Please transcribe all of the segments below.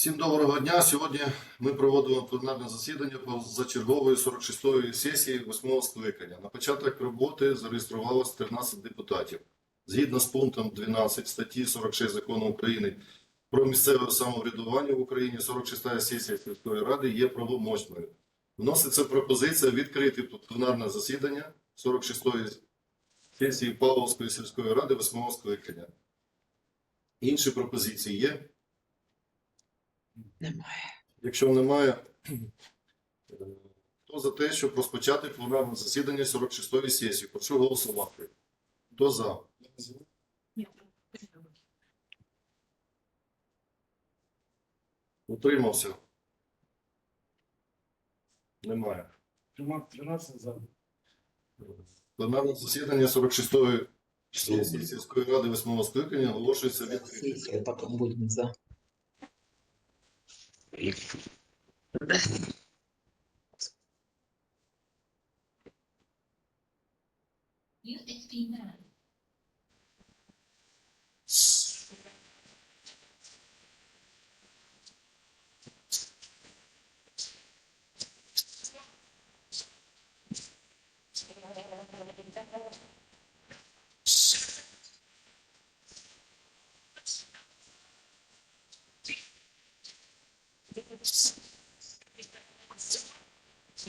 Всім доброго дня. Сьогодні ми проводимо пленарне засідання позачергової 46-ї сесії 8 скликання. На початок роботи зареєструвалося 13 депутатів. Згідно з пунктом 12 статті 46 Закону України про місцеве самоврядування в Україні, 46-та сесія сільської ради є правомочною. Вноситься пропозиція відкрити пленарне засідання 46-ї сесії Павловської сільської ради 8 скликання. Інші пропозиції є? Немає. Якщо немає, хто за те, щоб розпочати пленарне засідання 46-ї сесії? Прошу голосувати. Хто за? Утримався? Немає. 13 за. Пленарне засідання 46-ї сесії сільської ради 8 скликання оголошується відкритим. Сессия, потом будем за. USB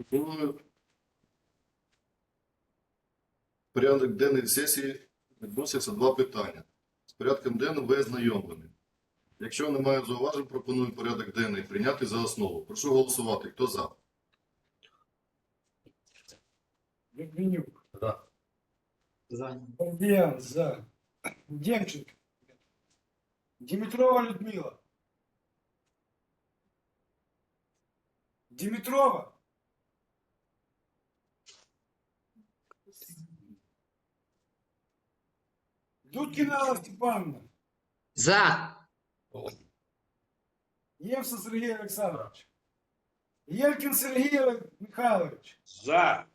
Пропоную порядок денний сесії відносяться два питання. З порядком денним ви ознайомлені. Якщо немає зауважень, пропоную порядок денний прийняти за основу. Прошу голосувати. Хто за? Литвинюк. За. Бардіян за. Демченко. Димитрова Людмила. Димитрова. Дудкина Алла Степановна. За. Євса Сергій Олександрович. Єлькін Сергій Михайлович. За.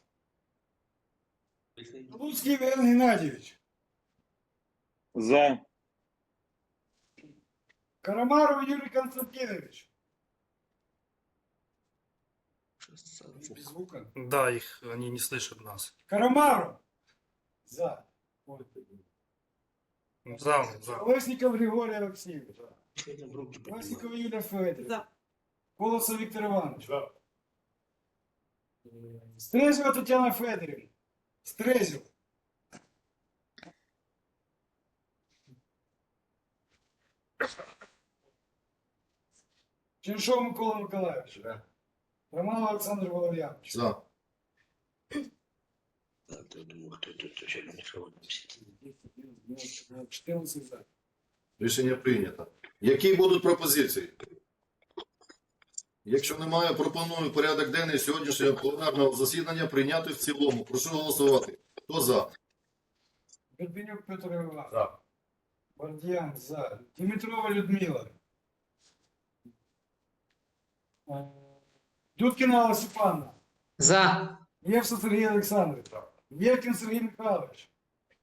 Луцький Євген Геннадійович. За. Карамаров Юрій Константинович. Без звука. Да, их они не слышат нас. Карамаров. За. За, за. Колесников Григорій Олексійович. Колесникова Юлія Федорівна. Колосов Віктор Іванович. Стрезева Тетяна Федорівна. Стрезів. Ченшов Микола Миколаївич. Роман Олександр Валерьянович. За. 14 за. Рішення прийнято. Які будуть пропозиції? Якщо немає, пропоную порядок денний сьогоднішнього пленарного засідання прийняти в цілому. Прошу голосувати. Хто за? Горбенюк Петр Іванович. За. Бардіян за. Димитрова Людмила. Е, Дудкіна Степановна. За. Євса Сергій Олександрович. Євкін Сергій Михайлович.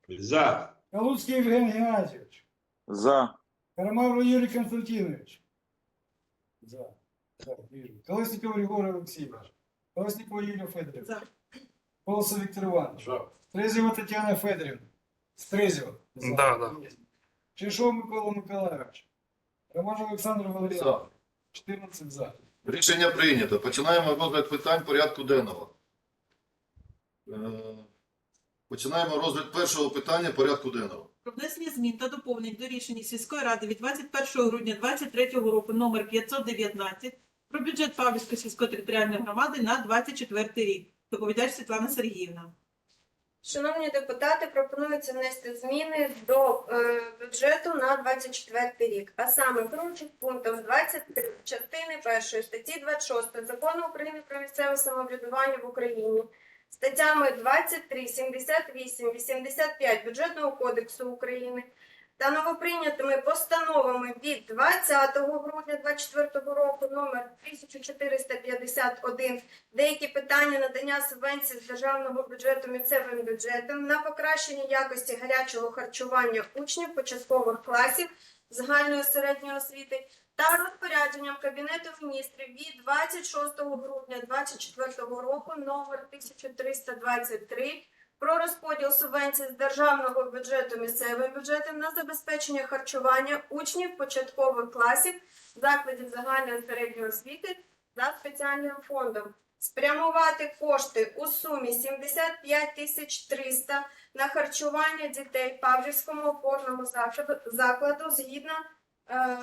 За. Калуцький Євген Геннадійович. За. Карамаров Юрій Константинович. За. Так, вижу. Колесников Григорий Алексеевич. Колесникова Юлия Федоровна. За. Колосов Виктор Иванович. Стрезева Татьяна Федоровна. Стрезева. За. Да, да. Чешов Микола Миколаевич. Роман Олександр Валерійович. За. 14 за. Рішення прийнято. Починаємо розгляд питань порядку денного. Е, Починаємо розгляд першого питання порядку денного. Про внесення змін та доповнень до рішення сільської ради від 21 грудня 2023 року номер 519 про бюджет Павлівської сільської територіальної громади на 24 рік. Доповідач Світлана Сергіївна. Шановні депутати, пропонується внести зміни до е, бюджету на 24 рік, а саме керуючим пунктом 23 частини 1 статті 26 Закону України про місцеве самоврядування в Україні, статтями 23, 78, 85 Бюджетного кодексу України та новоприйнятими постановами від 20 грудня 2024 року номер 1451 деякі питання надання субвенцій з державного бюджету місцевим бюджетам на покращення якості гарячого харчування учнів початкових класів загальної середньої освіти та розпорядженням Кабінету міністрів від 26 грудня 2024 року номер 1323 про розподіл субвенцій з державного бюджету місцевим бюджетом на забезпечення харчування учнів початкових класів закладів загальної середньої освіти за спеціальним фондом. Спрямувати кошти у сумі 75 тисяч 300 на харчування дітей Павлівському опорному закладу, згідно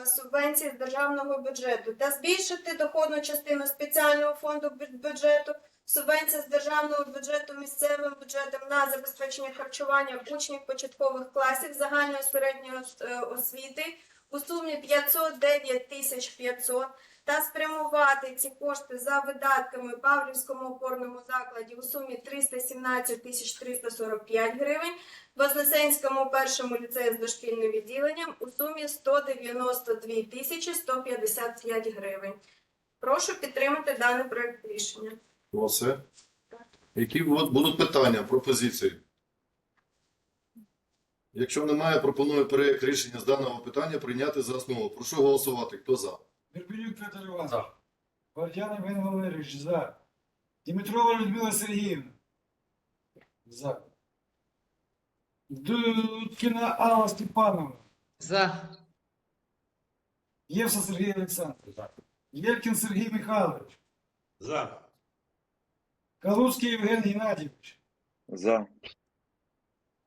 субвенції з державного бюджету та збільшити доходну частину спеціального фонду бюджету субвенція з державного бюджету місцевим бюджетом на забезпечення харчування учнів початкових класів загальної середньої е, освіти у сумі 509 тисяч 500 та спрямувати ці кошти за видатками Павлівському опорному закладі у сумі 317 тисяч 345 гривень, Вознесенському першому ліцею з дошкільним відділенням у сумі 192 тисячі 155 гривень. Прошу підтримати даний проект рішення. Все. Які от будуть питання, пропозиції? Якщо немає, пропоную проєкт рішення з даного питання прийняти за основу. Прошу голосувати. Хто за? Вербелюк Петр Иванович. За. Гвардян Иван Валерьевич. За. Димитрова Людмила Сергеевна. За. Дудкина Алла Степановна. За. Евса Сергей Александрович. Елькин Сергей Михайлович. За. Калуцкий Евген Геннадьевич. За.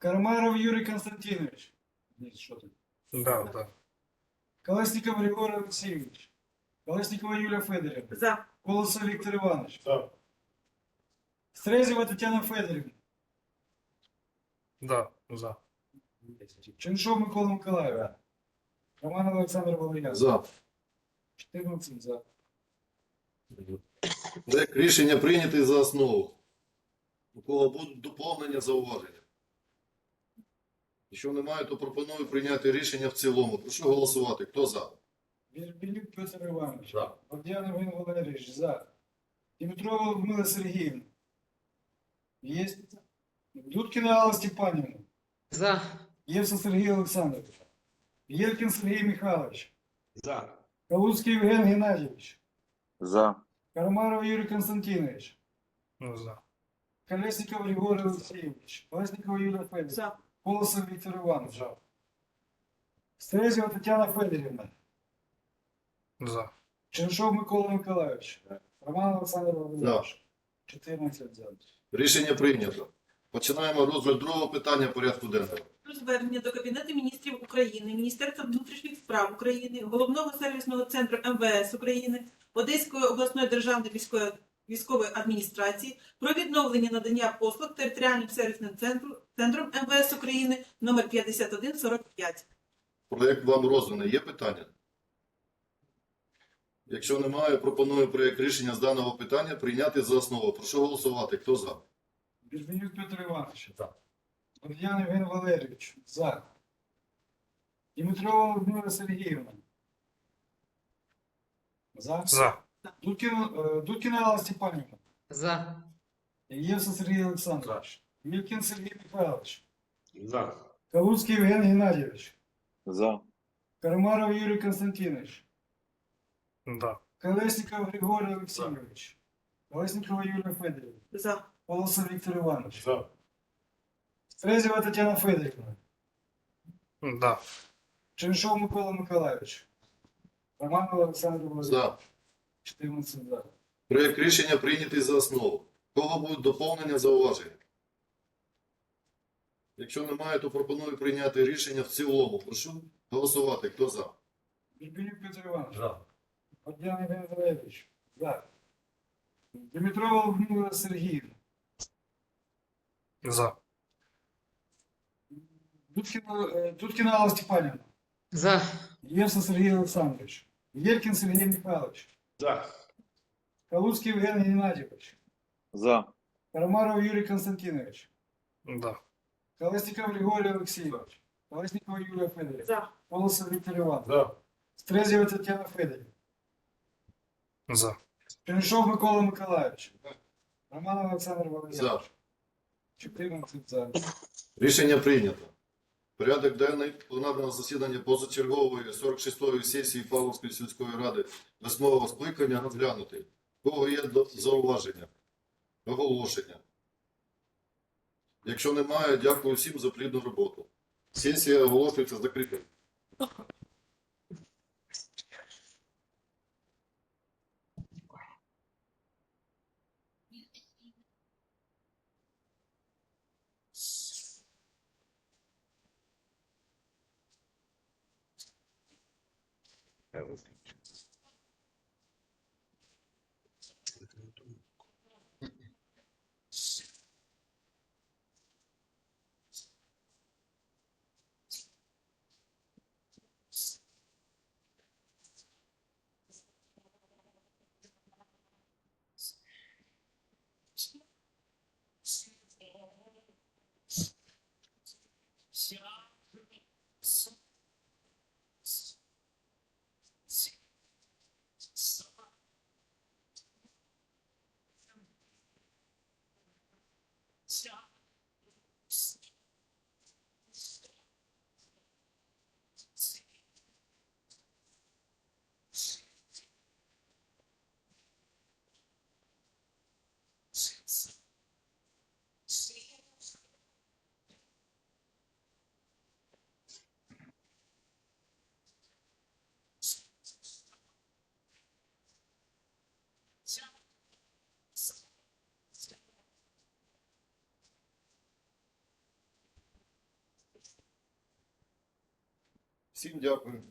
Кармаров Юрий Константинович. Нет, что там? Да, да. Колесников Григорий Алексеевич. Колесникова Юлия Федоровна. За. Колосов Виктор Иванович. Да. Стрезева Татьяна Федоровна. Да, за. Ченшов Микола Миколаевич. Роман Александр Валерьян. За. 14 за. Проєкт рішення прийнятий за основу. У кого будуть доповнення, зауваження? Якщо немає, то пропоную прийняти рішення в цілому. Прошу голосувати. Хто за? Вербелюк Петр Иванович. За. Богдан Иван Валерьевич. За. Димитрова Людмила Сергеевна. Есть. Дудкина Алла Степановна. За. Евса Сергей Александрович. Елькин Сергей Михайлович. За. Калуцкий Евген Геннадьевич. За. Кармаров Юрий Константинович. Ну, за. Колесников Григорий Алексеевич. Колесникова Юлия Федоровна. За. Колосов Виктор Иванович. Стрезева Татьяна Федоровна. За. Чернышов Микола Миколаевич. Роман Олександр Володимирович. 14 за. Рішення прийнято. Починаємо розгляд другого питання порядку денного. Звернення до Кабінету міністрів України, Міністерства внутрішніх справ України, Головного сервісного центру МВС України, Одеської обласної державної військової військової адміністрації про відновлення надання послуг територіальним сервісним центру, центром МВС України номер 5145. Проєкт вам розданий. Є питання? Якщо немає, пропоную проєкт рішення з даного питання прийняти за основу. Прошу голосувати. Хто за? Безменюк Петр Иванович. За. Богдан Євген Валерійович. За. Дмитрова Людмила Сергіївна. За. За. Дудкина, е, Дудкина Алла Степанівна. За. Євса Сергій Олександрович. Мілкін Сергій Михайлович. За. Калуцький Євген Геннадійович. За. Кармаров Юрій Константинович. Да. Колесников Григорий Олексійович. Колесникова Юлія Федорівна. За. Колосов Віктор Іванович. За. Стрезєва Тетяна Федорівна. Да. Чернишов Микола Миколайович. Роман Олександр Володимирович. За. 14 за. Проект рішення прийнятий за основу. Кого будуть доповнення зауваження? Якщо немає, то пропоную прийняти рішення в цілому. Прошу голосувати. Хто за? Ірпінюк Петро Іванович. За. Богдан Іван Валерійович. За. Дмитрова Людмила Сергіївна. За. Дудкіна, е, Дудкіна Алла Степанівна. За. Євса Сергій Олександрович. Єлькін Сергій Михайлович. За. Калуцький Євген Геннадійович. За. Кармаров Юрій Константинович. Да. Колесников Григорій Олексійович. Колесникова Юлія Федорівна. За. Колосов Віктор Іванович. Да. Стрезєва Тетяна Федорівна. За. Чернишов Микола Миколайович. Роман Олександр Володимирович. За. 14 за. Рішення прийнято. Порядок денний пленарного засідання позачергової 46-ї сесії Павловської сільської ради восьмого скликання розглянутий. Кого є зауваження? Оголошення. Якщо немає, дякую всім за плідну роботу. Сесія оголошується закритою. Всім дякую.